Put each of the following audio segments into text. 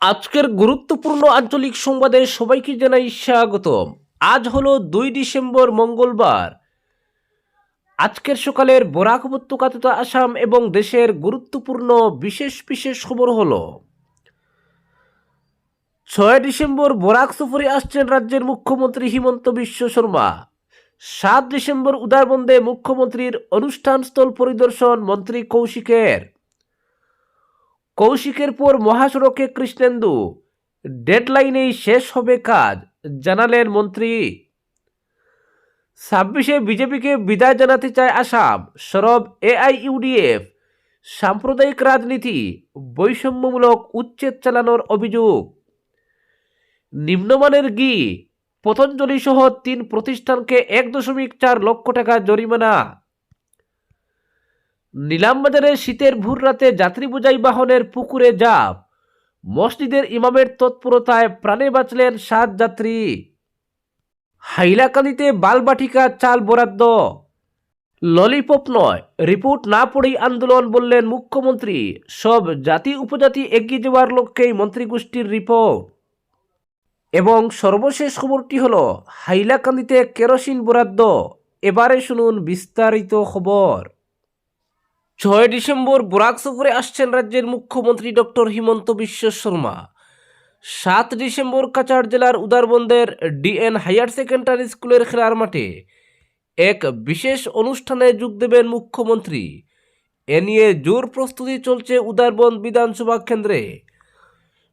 আজকের গুরুত্বপূর্ণ আঞ্চলিক সংবাদে সবাইকে জানাই স্বাগতম। আজ হলো দুই ডিসেম্বর, মঙ্গলবার। আজকের সকালের বরাক উপত্যকা তথা আসাম এবং দেশের গুরুত্বপূর্ণ বিশেষ বিশেষ খবর হলো, ছয় ডিসেম্বর বরাক সফরে আসছেন রাজ্যের মুখ্যমন্ত্রী হিমন্ত বিশ্ব শর্মা। সাত ডিসেম্বর উদারবন্দে মুখ্যমন্ত্রীর অনুষ্ঠানস্থল পরিদর্শন মন্ত্রী কৌশিকের। কৌশিকের পর মহাসড়কে কৃষ্ণেন্দু। ডেডলাইনেই শেষ হবে কাজ, জানালেন মন্ত্রী। ছাব্বিশে বিজেপিকে বিদায় জানাতে চায় আসাম, সরব এআইইউডিএফ। সাম্প্রদায়িক রাজনীতি, বৈষম্যমূলক উচ্ছেদ চালানোর অভিযোগ। নিম্নমানের ঘি, পতঞ্জলি সহ তিন প্রতিষ্ঠানকে এক দশমিক চার লক্ষ টাকা জরিমানা। নিলামবাজারে শীতের ভোর রাতে যাত্রী বোঝাই বাহনের পুকুরে জাপ। মসজিদের ইমামের তৎপরতায় প্রাণে বাঁচলেন সাত যাত্রী। হাইলাকান্দিতে বালবাটিকা চাল বরাদ্দ। ললিপপ নয়, রিপোর্ট না পড়েই আন্দোলন বললেন মুখ্যমন্ত্রী। সব জাতি উপজাতি এগিয়ে যাওয়ার লক্ষ্যেই মন্ত্রীগোষ্ঠীর রিপোর্ট। এবং সর্বশেষ খবরটি হল, হাইলাকান্দিতে কেরোসিন বরাদ্দ। এবারে শুনুন বিস্তারিত খবর। ছয় ডিসেম্বর বরাক সফরে আসছেন রাজ্যের মুখ্যমন্ত্রী ডক্টর হিমন্ত বিশ্ব শর্মা। সাত ডিসেম্বর কাছাড় জেলার উদারবন্দের ডিএন হায়ার সেকেন্ডারি স্কুলের খেলার মাঠে এক বিশেষ অনুষ্ঠানে যোগ দেবেন মুখ্যমন্ত্রী। এ নিয়ে জোর প্রস্তুতি চলছে উদারবন্দ বিধানসভা কেন্দ্রে।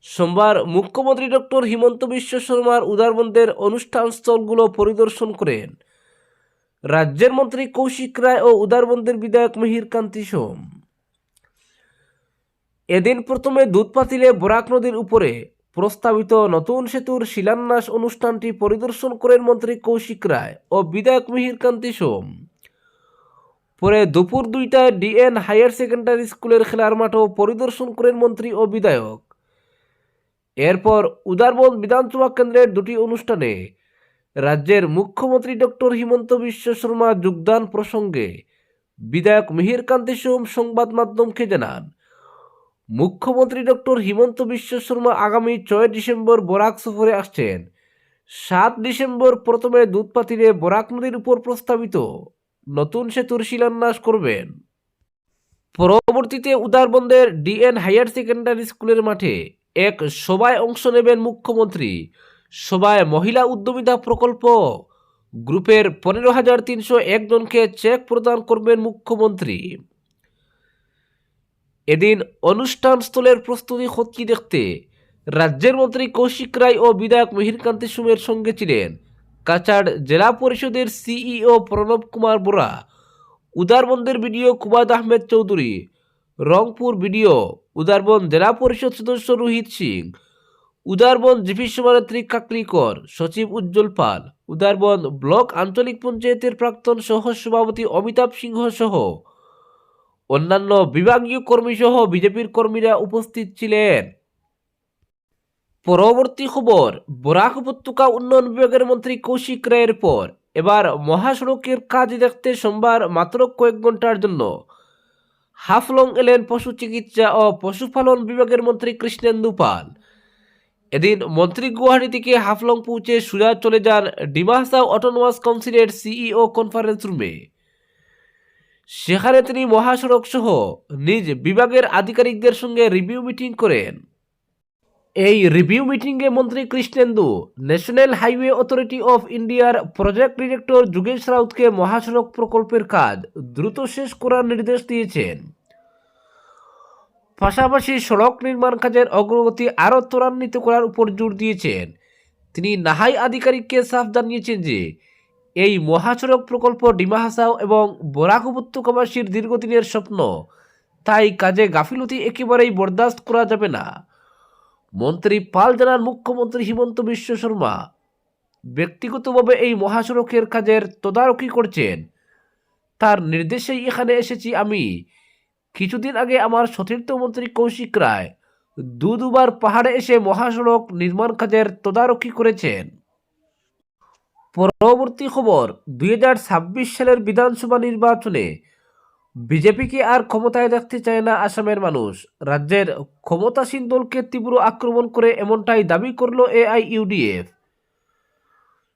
সোমবার মুখ্যমন্ত্রী ডক্টর হিমন্ত বিশ্ব শর্মার উদারবন্দের অনুষ্ঠান স্থলগুলো পরিদর্শন করেন। রাজ্যের মন্ত্রী কৌশিক রায় ও উদারবন্দের বিধায়ক মিহির কান্তি সোম। এদিন প্রথমে দুধ পাতিলে বরাক নদীর উপরে প্রস্তাবিত নতুন সেতুর শিলান্যাস অনুষ্ঠানটি পরিদর্শন করেন মন্ত্রী কৌশিক রায় ও বিধায়ক মিহির কান্তি সোম। পরে দুপুর দুইটায় ডিএন হায়ার সেকেন্ডারি স্কুলের খেলার মাঠও পরিদর্শন করেন মন্ত্রী ও বিধায়ক। এরপর উদারবন বিধানসভা কেন্দ্রের দুটি অনুষ্ঠানে রাজ্যের মুখ্যমন্ত্রী ডক্টর হিমন্ত বিশ্ব শর্মা যোগদান প্রসঙ্গে বিধায়ক মিহির কান্তি সোম সংবাদ মাধ্যমকে জানান, মুখ্যমন্ত্রী ডক্টর হিমন্ত বিশ্ব শর্মা আগামী ছয় ডিসেম্বর বরাক সফরে আসছেন। সাত ডিসেম্বর প্রথমে দুধপাতিরে বরাক নদীর উপর প্রস্তাবিত নতুন সেতুর শিলান্যাস করবেন। পরবর্তীতে উদারবন্দের ডিএন হায়ার সেকেন্ডারি স্কুলের মাঠে এক সভায় অংশ নেবেন মুখ্যমন্ত্রী। সভায় মহিলা উদ্যমিতা প্রকল্প। গ্রুপের পনেরো হাজার তিনশো একজনকে চেক প্রদান করবেন মুখ্যমন্ত্রী। এদিন অনুষ্ঠান স্থলের প্রস্তুতি হচ্ছি দেখতে রাজ্যের মন্ত্রী কৌশিক রায় ও বিধায়ক মিহিরকান্তি সুমের সঙ্গে ছিলেন কাছাড় জেলা পরিষদের সিইও প্রণব কুমার বোরা উদারবন্দের বিডিও কুবাদ আহমেদ চৌধুরী, রংপুর বিডিও উদারবন জেলা পরিষদ সদস্য রোহিত সিং উদারবন জিপি সমানেত্রী কাকলিকর সচিব উজ্জ্বল পাল। উদারবন ব্লক আঞ্চলিক পঞ্চায়েতের প্রাক্তন সহ সভাপতি অমিতাভ সিংহ সহ অন্যান্য বিভাগীয় কর্মী সহ বিজেপির কর্মীরা উপস্থিত ছিলেন। পরবর্তী খবর, বরাক উপত্যকা উন্নয়ন বিভাগের মন্ত্রী কৌশিক রায়ের পর। এবার মহাসড়কের কাজ দেখতে সোমবার মাত্র কয়েক ঘণ্টার জন্য। হাফলং এলেন পশু চিকিৎসা ও পশুপালন বিভাগের মন্ত্রী কৃষ্ণেন্দু পাল। এদিন মন্ত্রী গুয়াহাটি থেকে হাফলং পৌঁছে সুরা চলে যান ডিমাহাসাও অটোনোমাস কাউন্সিলের সিইও কনফারেন্স রুমে। সেখানে তিনি মহাসড়ক সহ নিজ বিভাগের আধিকারিকদের সঙ্গে রিভিউ মিটিং করেন। এই রিভিউ মিটিংয়ে মন্ত্রী Krishnendu, national highway authority of ইন্ডিয়ার প্রজেক্ট ডিরেক্টর যুগেশ রাউতকে মহাসড়ক প্রকল্পের কাজ দ্রুত শেষ করার নির্দেশ দিয়েছেন। পাশাপাশি সড়ক নির্মাণ কাজের অগ্রগতি আরও ত্বরান্বিত করার উপর জোর দিয়েছেন। তিনি নাহাই আধিকারিককে সাফ জানিয়েছেন যে, এই মহাসড়ক প্রকল্প ডিমাহাসাও এবং বরাক উপত্যকাবাসীর দীর্ঘদিনের স্বপ্ন, তাই কাজে গাফিলতি একেবারেই বরদাস্ত করা যাবে না। মন্ত্রী পাল জানান, মুখ্যমন্ত্রী হিমন্ত বিশ্ব শর্মা ব্যক্তিগতভাবে এই মহাসড়কের কাজের তদারকি করছেন। তার নির্দেশেই এখানে এসেছি আমি। কিছুদিন আগে আমার সতীর্থ মন্ত্রী কৌশিক রায় দু দুবার পাহাড়ে এসে মহাসড়ক নির্মাণ কাজের তদারকি করেছেন। পরবর্তী খবর, দুই হাজার ছাব্বিশ সালের বিধানসভা নির্বাচনে বিজেপিকে আর ক্ষমতায় দেখতে চায় না আসামের মানুষ। রাজ্যের ক্ষমতাসীন দলকে তীব্র আক্রমণ করে এমনটাই দাবি করল এআইইউডিএফ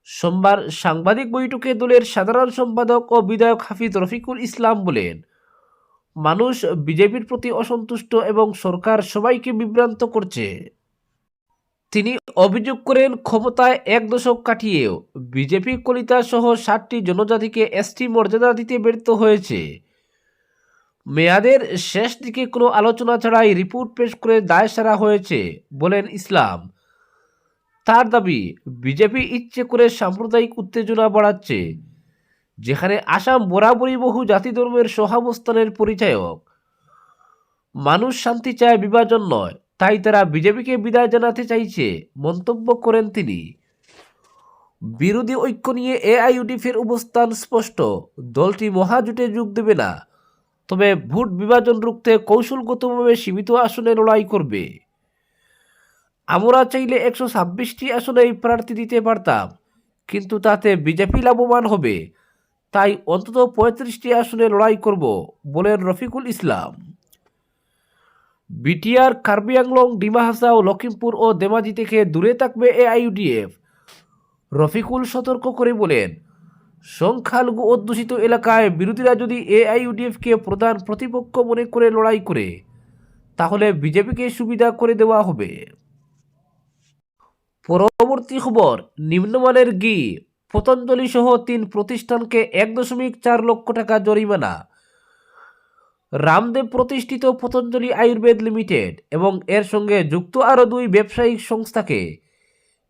সোমবার সাংবাদিক বৈঠকে দলের সাধারণ সম্পাদক ও বিধায়ক হাফিজ রফিকুল ইসলাম বলেন মানুষ বিজেপির প্রতি অসন্তুষ্ট এবং সরকার সবাইকে বিভ্রান্ত করছে। তিনি অভিযোগ করেন, ক্ষমতায় এক দশক কাটিয়েও বিজেপি কলিতা সহ ষাটটি জনজাতিকে এসটি মর্যাদা দিতে ব্যর্থ হয়েছে। মেয়াদের শেষ দিকে কোনো আলোচনা ছাড়াই রিপোর্ট পেশ করে দায় সারা হয়েছে বলেন ইসলাম। তার দাবি, বিজেপি ইচ্ছে করে সাম্প্রদায়িক উত্তেজনা বাড়াচ্ছে। যেখানে আসাম বরাবরই বহু জাতি ধর্মের সহাবস্থানের পরিচায়ক। মানুষ শান্তি চায় বিভাজন নয়, তাই তারা বিজেপিকে বিদায় জানাতে চাইছে, মন্তব্য করেন তিনি। বিরোধী ঐক্য নিয়ে এআইইউডিএফের অবস্থান স্পষ্ট, দলটি মহাজোটে যোগ দেবে না, তবে ভোট বিভাজন রুখতে কৌশলগতভাবে সীমিত আসনে লড়াই করবে। আমরা চাইলে একশো ছাব্বিশটি আসনেই প্রার্থী দিতে পারতাম, কিন্তু তাতে বিজেপি লাভবান হবে। তাই অন্তত পঁয়ত্রিশটি আসনে লড়াই করব, বলেন রফিকুল ইসলাম। বিটিআর, কার্বি আংলং, ডিমা হাসাও লখিমপুর ও দেমাজি থেকে দূরে থাকবে এআইইউডিএফ। রফিকুল সতর্ক করে বলেন, সংখ্যালঘু অধ্যুষিত এলাকায় বিরোধীরা যদি এআইইউডিএফকে প্রধান প্রতিপক্ষ মনে করে লড়াই করে, তাহলে বিজেপিকে সুবিধা করে দেওয়া হবে। পরবর্তী খবর, নিম্নমানের ঘি পতঞ্জলি সহ তিন প্রতিষ্ঠানকে এক দশমিক চার লক্ষ টাকা জরিমানা। রামদেব প্রতিষ্ঠিত পতঞ্জলি আয়ুর্বেদ লিমিটেড এবং এর সঙ্গে যুক্ত আরও দুই ব্যবসায়িক সংস্থাকে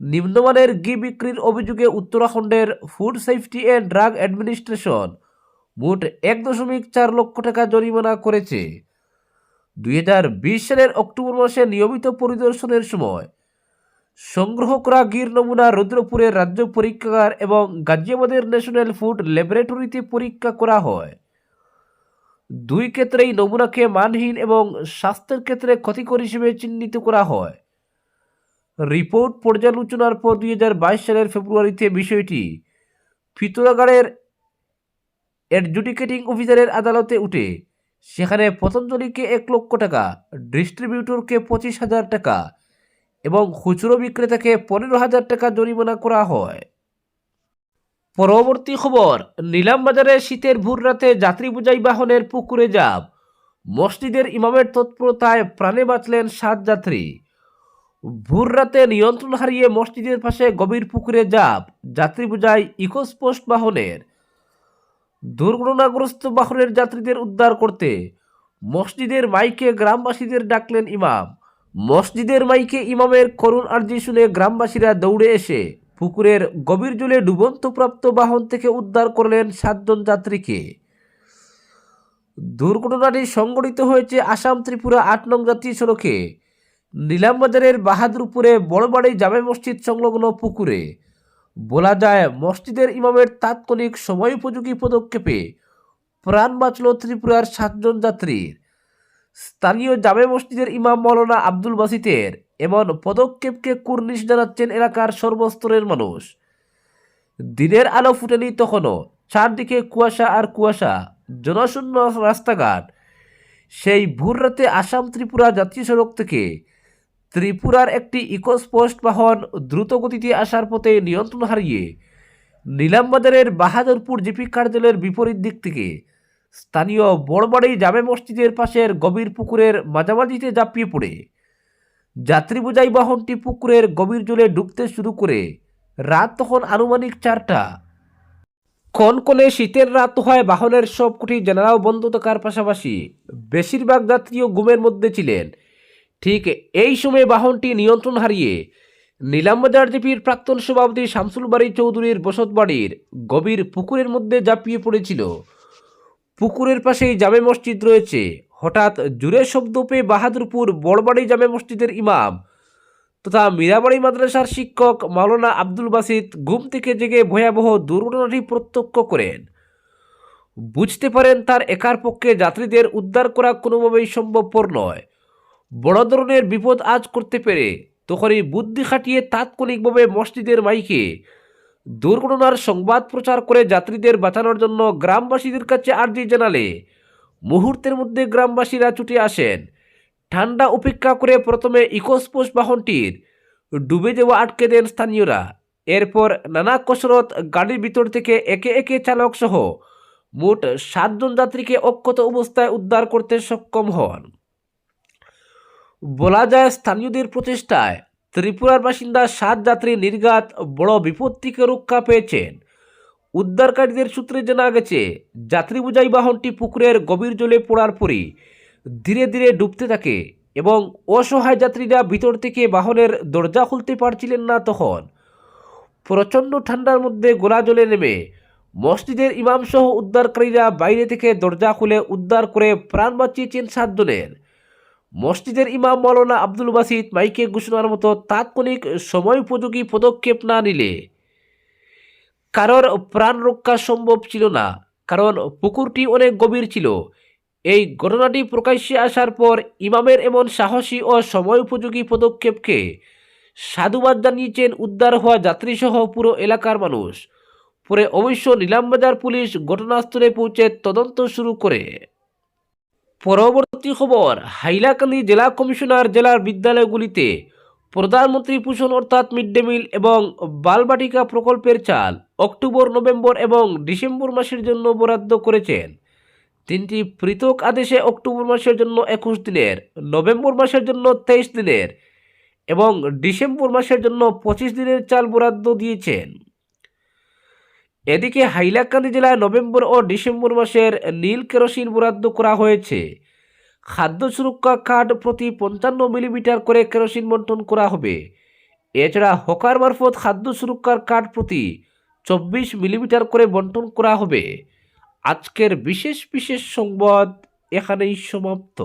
নিম্নমানের ঘি বিক্রির অভিযোগে উত্তরাখণ্ডের food safety and drug administration মোট এক দশমিক চার লক্ষ টাকা জরিমানা করেছে। দুই হাজার বিশ সালের অক্টোবর মাসে নিয়মিত পরিদর্শনের সময় সংগ্রহ করা গির নমুনা রুদ্রপুরের রাজ্য পরীক্ষাগার এবং গাজিয়াবাদের ন্যাশনাল ফুড ল্যাবরেটরিতে পরীক্ষা করা হয়। দুই ক্ষেত্রেই নমুনাকে মানহীন এবং স্বাস্থ্যের ক্ষেত্রে ক্ষতিকর হিসেবে চিহ্নিত করা হয়। রিপোর্ট পর্যালোচনার পর দুই হাজার বাইশ সালের ফেব্রুয়ারিতে বিষয়টি ফিতরাগাড়ের অ্যাডজুডিকেটিং অফিসারের আদালতে উঠে। সেখানে পতঞ্জলিকে এক লক্ষ টাকা, ডিস্ট্রিবিউটরকে পঁচিশ হাজার টাকা এবং খুচরো বিক্রেতাকে পনেরো হাজার টাকা জরিমানা করা হয়। পরবর্তী খবর, নিলাম বাজারে শীতের ভোর রাতে যাত্রী বোঝাই বাহনের পুকুরে যাব মসজিদের ইমামের তৎপরতায় প্রাণে বাঁচলেন সাত যাত্রী। ভোর রাতে নিয়ন্ত্রণ হারিয়ে মসজিদের পাশে গভীর পুকুরে যাব যাত্রী বোঝাই ইকোস্পোস্ট বাহনের। দুর্ঘটনাগ্রস্ত বাহনের যাত্রীদের উদ্ধার করতে মসজিদের মাইকে গ্রামবাসীদের ডাকলেন ইমাম। মসজিদের মাইকে ইমামের করুণ আর্জি শুনে গ্রামবাসীরা দৌড়ে এসে পুকুরের গভীর জলে ডুবন্তপ্রাপ্ত বাহন থেকে উদ্ধার করলেন সাতজন যাত্রীকে। দুর্ঘটনাটি সংঘটিত হয়েছে আসাম ত্রিপুরা আট নং জাতীয় সড়কে। নিলামবাজারের বাহাদুরপুরে বড়বাড়ি জামে মসজিদ সংলগ্ন পুকুরে। বলা যায়, মসজিদের ইমামের তাৎক্ষণিক সময় উপযোগী পদক্ষেপে প্রাণ বাঁচল ত্রিপুরার সাতজন যাত্রীর। স্থানীয় জামে মসজিদের ইমাম মৌলানা আব্দুল বাসিতের এমন পদক্ষেপকে কুর্নিশ জানাচ্ছেন এলাকার সর্বস্তরের মানুষ। দিনের আলো ফুটেনি তখনও চারদিকে কুয়াশা আর কুয়াশা, জনশূন্য রাস্তাঘাট। সেই ভোর রাতে আসাম ত্রিপুরা জাতীয় সড়ক থেকে ত্রিপুরার একটি ইকোস্পোস্ট বাহন দ্রুত গতিতে আসার পথে নিয়ন্ত্রণ হারিয়ে নিলামবাজারের বাহাদুরপুর জিপি কার্যালয়ের বিপরীত দিক থেকে স্থানীয় বড়বাড়ি জামে মসজিদের পাশের গভীর পুকুরের মাঝামাঝিতে ঝাঁপিয়ে পড়ে। যাত্রী বোঝাই বাহনটি পুকুরের গভীর জলে ডুবতে শুরু করে। রাত তখন আনুমানিক চারটা। কনকনে শীতের রাত হয় বাহনের সবকটি জানালাও বন্ধ থাকার পাশাপাশি বেশিরভাগ যাত্রীও ঘুমের মধ্যে ছিলেন। ঠিক এই সময়ে বাহনটি নিয়ন্ত্রণ হারিয়ে নীলামবাজার জিপির প্রাক্তন সভাপতি শামসুল বাড়ি চৌধুরীর বসতবাড়ির গভীর পুকুরের মধ্যে ঝাঁপিয়ে পড়েছিল। পুকুরের পাশেই জামে মসজিদ রয়েছে। হঠাৎ জুড়ে শব্দ পেয়ে বাহাদুরপুর বড়বাড়ি জামে মসজিদের ইমাম তথা মীরাবাড়ি মাদ্রাসার শিক্ষক মাওলানা আব্দুল বাসিদ ঘুম থেকে জেগে ভয়াবহ দুর্ঘটনাটি প্রত্যক্ষ করেন। বুঝতে পারেন তার একার পক্ষে যাত্রীদের উদ্ধার করা কোনোভাবেই সম্ভবপর নয়। বড় ধরনের বিপদ আজ করতে পেরে তখনই বুদ্ধি খাটিয়ে তাৎক্ষণিকভাবে মসজিদের মাইকে দুর্ঘটনার সংবাদ প্রচার করে যাত্রীদের বাঁচানোর জন্য গ্রামবাসীদের কাছে আর্জি জানালে। মুহূর্তের মধ্যে গ্রামবাসীরা ছুটে আসেন। ঠান্ডা উপেক্ষা করে প্রথমে ইকোস্পোস বাহনটির ডুবে যাওয়া আটকে দেন স্থানীয়রা। এরপর নানা কসরত গাড়ির ভিতর থেকে একে একে চালক সহ মোট সাতজন যাত্রীকে অক্ষত অবস্থায় উদ্ধার করতে সক্ষম হন। বলা যায় স্থানীয়দের প্রচেষ্টায় ত্রিপুরার বাসিন্দা সাত যাত্রী নির্ঘাত বড় বিপদ থেকে রক্ষা পেয়েছেন। উদ্ধারকারীদের সূত্রে জানা গেছে যাত্রী বোঝাই বাহনটি পুকুরের গভীর জলে পড়ার পরই ধীরে ধীরে ডুবতে থাকে এবং অসহায় যাত্রীরা ভিতর থেকে বাহনের দরজা খুলতে পারছিলেন না তখন। প্রচণ্ড ঠান্ডার মধ্যে গোলা জলে নেমে মসজিদের ইমাম সহ উদ্ধারকারীরা বাইরে থেকে দরজা খুলে উদ্ধার করে প্রাণ বাঁচিয়েছেন সাতজনের। মসজিদের ইমাম মৌলানা আব্দুল বাসিদ মাইকে ঘোষণার মতো তাৎক্ষণিক সময় উপযোগী পদক্ষেপ না নিলে কারোর প্রাণ রক্ষা সম্ভব ছিল না, কারণ পুকুরটি অনেক গভীর ছিল। এই ঘটনাটি প্রকাশ্যে আসার পর ইমামের এমন সাহসী ও সময় উপযোগী পদক্ষেপকে সাধুবাদ জানিয়েছেন উদ্ধার হওয়া যাত্রীসহ পুরো এলাকার মানুষ। পরে অবশ্য নিলামবাজার পুলিশ ঘটনাস্থলে পৌঁছে তদন্ত শুরু করে। পরবর্তী খবর, হাইলাকান্দি জেলা কমিশনার জেলার বিদ্যালয়গুলিতে প্রধানমন্ত্রী পোষণ অর্থাৎ মিড ডে মিল এবং বালবাটিকা প্রকল্পের চাল অক্টোবর, নভেম্বর এবং ডিসেম্বর মাসের জন্য বরাদ্দ করেছেন। তিনটি পৃথক আদেশে অক্টোবর মাসের জন্য একুশ দিনের, নভেম্বর মাসের জন্য তেইশ দিনের এবং ডিসেম্বর মাসের জন্য পঁচিশ দিনের চাল বরাদ্দ দিয়েছেন। এদিকে হাইলাকান্দি জেলায় নভেম্বর ও ডিসেম্বর মাসের নীল কেরোসিন বরাদ্দ করা হয়েছে। খাদ্য সুরক্ষা কার্ড প্রতি পঞ্চান্ন মিলিমিটার করে কেরোসিন বন্টন করা হবে। এছাড়া হকার মারফত খাদ্য সুরক্ষার কার্ড প্রতি চব্বিশ মিলিমিটার করে বন্টন করা হবে। আজকের বিশেষ বিশেষ সংবাদ এখানেই সমাপ্ত।